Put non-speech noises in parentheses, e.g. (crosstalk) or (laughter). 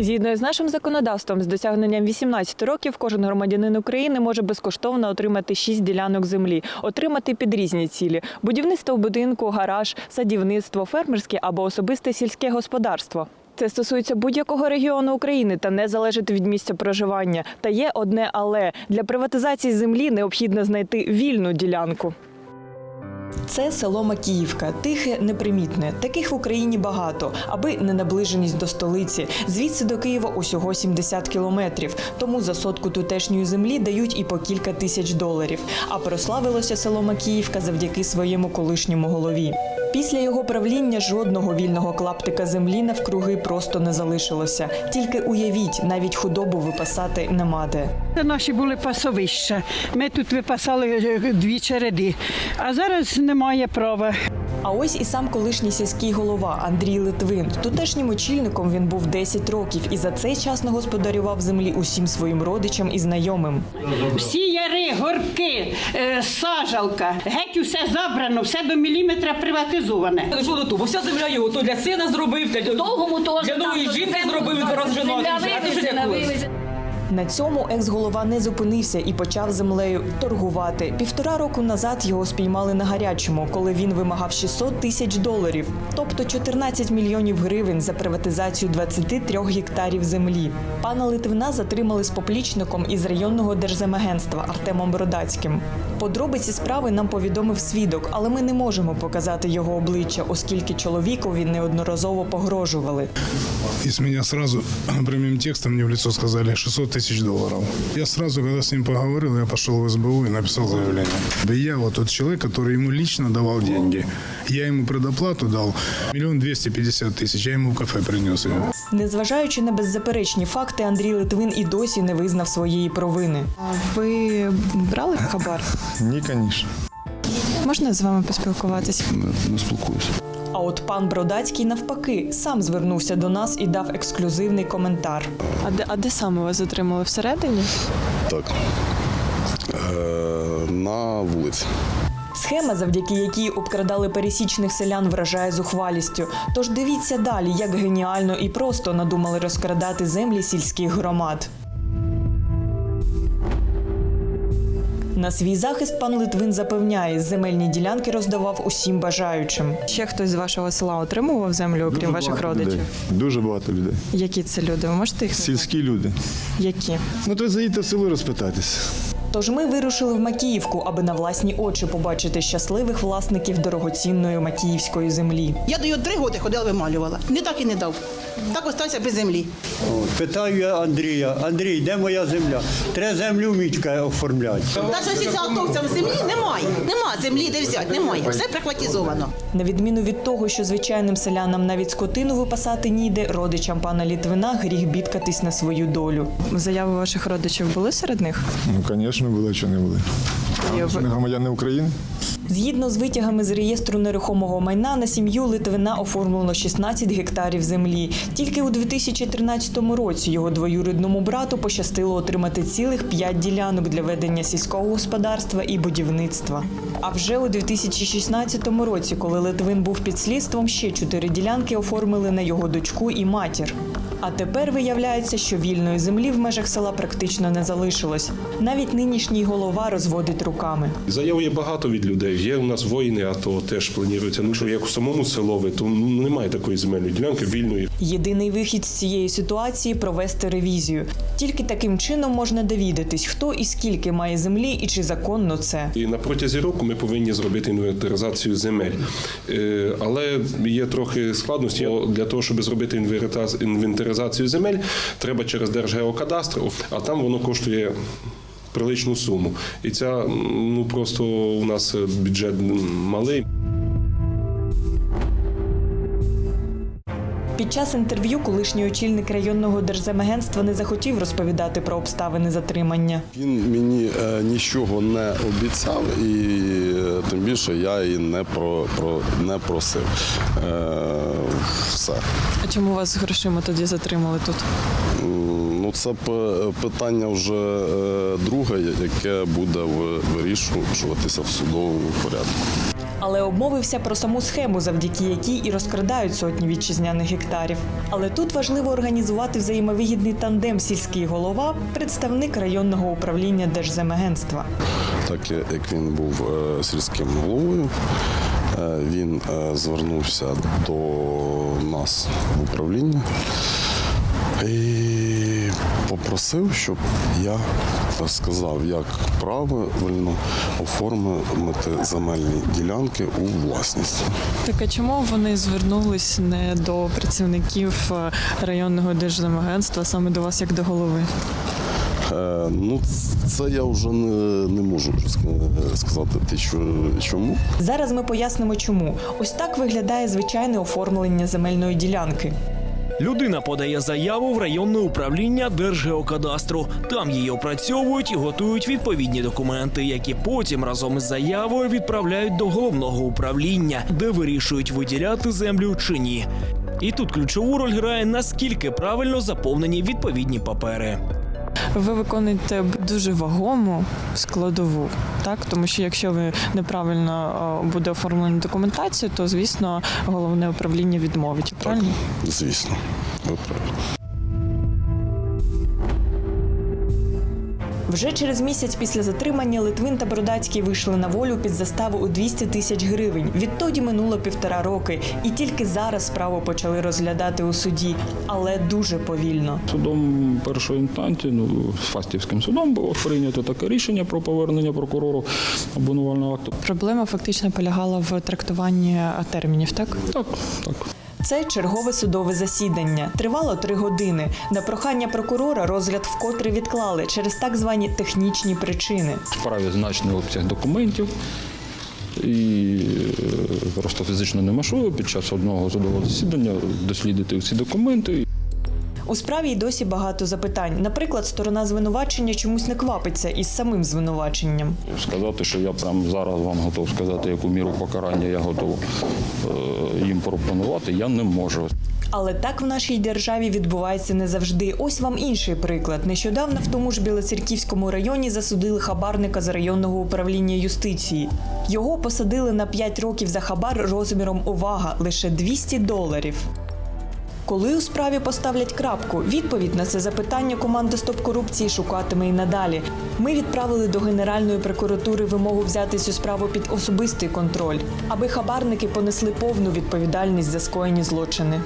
Згідно з нашим законодавством, з досягненням 18 років кожен громадянин України може безкоштовно отримати 6 ділянок землі, отримати під різні цілі: будівництво будинку, гараж, садівництво, фермерське або особисте сільське господарство. Це стосується будь-якого регіону України та не залежить від місця проживання. Та є одне але для приватизації землі необхідно знайти вільну ділянку. Це село Макіївка, тихе, непримітне. Таких в Україні багато, аби не наближеність до столиці. Звідси до Києва усього 70 кілометрів. Тому за сотку тутешньої землі дають і по кілька тисяч доларів. А прославилося село Макіївка завдяки своєму колишньому голові. Після його правління жодного вільного клаптика землі навкруги просто не залишилося. Тільки уявіть, навіть худобу випасати нема де. Це наші були пасовища. Ми тут випасали е, дві череди, а зараз немає права. А ось і сам колишній сільський голова Андрій Литвин. Тутешнім очільником він був 10 років і за цей час нагосподарював землі усім своїм родичам і знайомим. Всі яри, горбки, е, сажалка, геть усе забрано, все до міліметра приватизоване. Що до вся земля його то для сина зробив, для, Довгому теж для нової жінки зробив, і На цьому екс-голова не зупинився і почав землею торгувати. Півтора року назад його спіймали на гарячому, коли він вимагав 600 тисяч доларів, тобто 14 мільйонів гривень за приватизацію 23 гектарів землі. Пана Литвина затримали з поплічником із районного держземагентства Артемом Бродацьким. Подробиці справи нам повідомив свідок, але ми не можемо показати його обличчя, оскільки чоловікові неодноразово погрожували. И с меня сразу (clears throat) прямым текстом мне в лицо сказали 600 тысяч долларов. Я сразу, когда с ним поговорил, я пошел в СБУ и написал заявление. Да я вот тот человек, который ему лично давал деньги. Я ему предоплату дал миллион двести пятьдесят тысяч. Я ему в кафе принес его. Незважаючи на беззаперечні факти, Андрій Литвин і досі не визнав своєї провини. Ви брали хабар? Ні, звісно, Можна з вами поспілкуватися? не спілкуюся. А от пан Бродацький навпаки сам звернувся до нас і дав ексклюзивний коментар. А де, а де саме вас затримали? Всередині? Так. Е, на вулиці. Схема, завдяки якій обкрадали пересічних селян, вражає зухвалістю. Тож дивіться далі, як геніально і просто надумали розкрадати землі сільських громад. На свій захист пан Литвин запевняє, земельні ділянки роздавав усім бажаючим. Ще хтось з вашого села отримував землю, окрім ваших багато родичів? людей. Дуже багато людей. Які це люди? Ви можете їх назвати? Сільські люди. Які? Ну то заїдьте в село розпитатись. Тож ми вирушили в Макіївку, аби на власні очі побачити щасливих власників дорогоцінної макіївської землі. Я до його три роки ходила, вималювала. Не так і не дав. Так остався без землі. Питаю я Андрія, Андрій, де моя земля? Треба землю мічка оформляти. Та що сільськоготовцям землі немає. Нема землі, де взяти, немає. Все прихватизовано. На відміну від того, що звичайним селянам навіть скотину випасати ніде, родичам пана Літвина гріх бідкатись на свою долю. Заяви ваших родичів були серед них? Ну, звісно, були, чи не були. Вони громадяни України. Згідно з витягами з реєстру нерухомого майна на сім'ю Литвина оформлено 16 гектарів землі. Тільки у 2013 році його двоюрідному брату пощастило отримати цілих 5 ділянок для ведення сільського господарства і будівництва. А вже у 2016 році, коли Литвин був під слідством, ще 4 ділянки оформили на його дочку і матір. А тепер виявляється, що вільної землі в межах села практично не залишилось. Навіть нинішній голова розводить руками. Заяв є багато від людей. Є у нас воїни, АТО теж планується. Ну що як у самому селові, то немає такої земельної ділянки вільної. Єдиний вихід з цієї ситуації провести ревізію. Тільки таким чином можна довідатись, хто і скільки має землі і чи законно це. І на протязі року ми повинні зробити інвентаризацію земель. Е, Але є трохи складності. Для того, щоб зробити інвентариза- інвентаризацію земель, треба через Держгеокадастр, а там воно коштує. Приличну суму, і ця ну просто у нас бюджет малий. Під час інтерв'ю колишній очільник районного держземагентства не захотів розповідати про обставини затримання. Він мені е, нічого не обіцяв, і е, тим більше я і не, про, про, не просив. Е, все. А чому вас з грошима тоді затримали тут? Ну, це питання вже е, друге, яке буде ви- вирішуватися в судовому порядку. Але обмовився про саму схему, завдяки якій і розкрадають сотні вітчизняних гектарів. Але тут важливо організувати взаємовигідний тандем сільський голова, представник районного управління Держземагентства. Так як він був е, сільським головою, е, він е, звернувся до нас в управління і попросив, щоб я сказав, як правильно оформити земельні ділянки у власність. Так а чому вони звернулись не до працівників е, районного держземагентства, а саме до вас як до голови? Е, Ну, це я вже не, не можу сказати, ти що- чому. Зараз ми пояснимо, чому. Ось так виглядає звичайне оформлення земельної ділянки. Людина подає заяву в районне управління Держгеокадастру. Там її опрацьовують і готують відповідні документи, які потім разом із заявою відправляють до головного управління, де вирішують виділяти землю чи ні. І тут ключову роль грає наскільки правильно заповнені відповідні папери. Ви виконуєте дуже вагому складову, так тому що якщо ви неправильно е, буде оформлена документація, то звісно головне управління відмовить. Правильно? Звісно, ви праві. Вже через місяць після затримання Литвин та Бродацький вийшли на волю під заставу у 200 тисяч гривень. Відтоді минуло півтора роки, і тільки зараз справу почали розглядати у суді, але дуже повільно. Судом першої інстанції, ну Фастівським судом було прийнято таке рішення про повернення прокурору обвинувального акту. Проблема фактично полягала в трактуванні термінів, так? Так, так. Це чергове судове засідання. Тривало три години. На прохання прокурора розгляд вкотре відклали через так звані технічні причини. Справі значний обсяг документів. І е, просто фізично неможливо під час одного судового засідання дослідити всі документи. У справі й досі багато запитань. Наприклад, сторона звинувачення чомусь не квапиться із самим звинуваченням. Сказати, що я прямо зараз вам готов сказати, яку міру покарання я готов е, їм пропонувати, я не можу. Але так в нашій державі відбувається не завжди. Ось вам інший приклад. Нещодавно в тому ж Білоцерківському районі засудили хабарника з районного управління юстиції. Його посадили на 5 років за хабар розміром увага лише 200 доларів. Коли у справі поставлять крапку, відповідь на це запитання команда Стоп корупції шукатиме і надалі. Ми відправили до Генеральної прокуратури вимогу взяти цю справу під особистий контроль, аби хабарники понесли повну відповідальність за скоєні злочини.